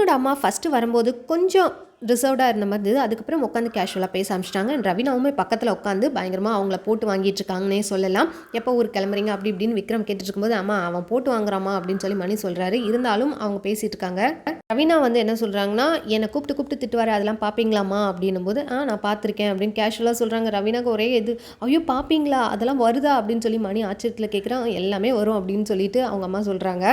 ரவியோட அம்மா ஃபஸ்ட்டு வரும்போது கொஞ்சம் ரிசர்வ்டாக இருந்த மாதிரி இருந்தது. அதுக்கப்புறம் உட்காந்து கேஷுவலாக பேச ஆரம்பிச்சிட்டாங்க. ரவினாவுமே பக்கத்தில் உட்காந்து பயங்கரமாக அவங்கள போட்டு வாங்கிட்டு இருக்காங்கன்னே சொல்லலாம். எப்போ ஊர் கிளம்புறீங்க? அப்படி இப்படின்னு விக்ரம் கேட்டுட்டு இருக்கும்போது அம்மா அவன் போட்டு வாங்குறாமா அப்படின்னு சொல்லி மணி சொல்கிறாரு இருந்தாலும் அவங்க பேசிட்டு இருக்காங்க ரவினா வந்து என்ன சொல்கிறாங்கன்னா என்னை கூப்பிட்டு கூப்பிட்டு திட்டுவார். அதெல்லாம் பார்ப்பீங்களாம்மா அப்படின்னும் போது ஆ நான் பார்த்துருக்கேன் அப்படின்னு கேஷுவலாக சொல்கிறாங்க ரவினாக்கு ஒரே இது ஐயோ பார்ப்பீங்களா அதெல்லாம் வருதா? அப்படின்னு சொல்லி மணி ஆச்சரியத்தில் கேட்குறான் எல்லாமே வரும் அப்படின்னு சொல்லிட்டு அவங்க அம்மா சொல்கிறாங்க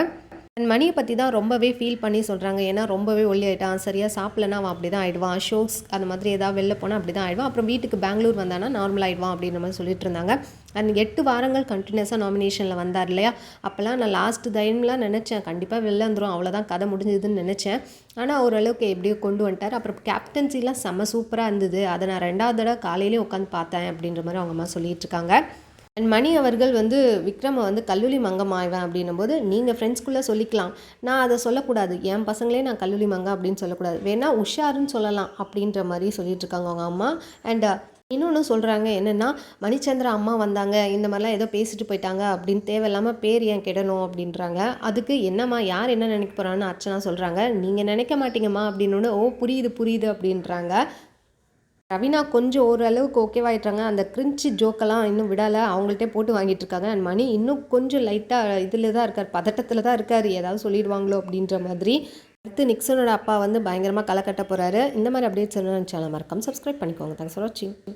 அண்ட் மணியை பற்றி தான் ரொம்பவே ஃபீல் பண்ணி சொல்கிறாங்க ஏன்னா ரொம்பவே ஒல்லி ஆகிட்டான் சரியாக சாப்பிட்லனா அவன் அப்படி தான் ஆயிடுவான். ஷோஸ் அந்த மாதிரி ஏதாவது வெளில போனால் அப்படி தான் ஆயிடுவான். அப்புறம் வீட்டுக்கு பெங்களூர் வந்தானா நார்மல் ஆயிடுவான் அப்படின்ற மாதிரி சொல்லிட்டு இருந்தாங்க. அண்ட் எட்டு வாரங்கள் கண்டினியூஸாக நாமினேஷனில் வந்தார் இல்லையா? அப்போல்லாம் நான் லாஸ்ட் டைம்லாம் நினச்சேன். கண்டிப்பாக வெளில வந்துடும் அவ்வளோதான் கதை முடிஞ்சதுன்னு நினச்சேன். ஆனால் ஓரளவுக்கு எப்படியோ கொண்டு வந்துட்டார். அப்புறம் கேப்டன்சிலாம் செம்ம சூப்பராக இருந்தது. அதை நான் ரெண்டாவது தடவை காலையிலேயே உட்காந்து பார்த்தேன் அப்படின்ற மாதிரி அவங்க அம்மா சொல்லிட்டு இருக்காங்க. அண்ட் மணி அவர்கள் வந்து விக்ரமை வந்து கல்லூரி மங்கம் ஆய்வேன் அப்படின்னும் போது நீங்கள் ஃப்ரெண்ட்ஸ்குள்ளே சொல்லிக்கலாம். நான் அதை சொல்லக்கூடாது. என் பசங்களே நான் கல்லூரி மங்கம் அப்படின்னு சொல்லக்கூடாது. வேணா உஷாருன்னு சொல்லலாம் அப்படின்ற மாதிரி சொல்லிட்டு இருக்காங்க அவங்க அம்மா. அண்ட் uh, இன்னொன்று சொல்கிறாங்க என்னென்னா மணிச்சந்திரா அம்மா வந்தாங்க. இந்த மாதிரிலாம் ஏதோ பேசிட்டு போயிட்டாங்க அப்படின்னு தேவையில்லாமல் பேர் ஏன் கெடணும்? அப்படின்றாங்க. அதுக்கு என்னம்மா யார் என்ன நினைக்க போகிறான்னு அர்ச்சனா சொல்கிறாங்க நீங்கள் நினைக்க மாட்டீங்கம்மா அப்படின்னு ஓ புரியுது புரியுது அப்படின்றாங்க. ரவினா கொஞ்சம் ஓரளவுக்கு ஓகேவாயிட்டாங்க அந்த கிரிஞ்சி ஜோக்கெல்லாம் இன்னும் விடலை. அவங்கள்ட்டே போட்டு வாங்கிட்டு இருக்காங்க. அண்ட் மணி இன்னும் கொஞ்சம் லைட்டாக இதில் தான் இருக்கார். பதட்டத்தில் தான் இருக்கார். ஏதாவது சொல்லிடுவாங்களோ அப்படின்ற மாதிரி. அடுத்து நிக்சனோட அப்பா வந்து பயங்கரமாக களை கட்ட போகிறாரு இந்த மாதிரி அப்டேட்ஸ் என்ன சேனல் மறக்காம சப்ஸ்கிரைப் பண்ணிக்கோங்க. தேங்க்ஸ் ஃபார் வாட்சிங்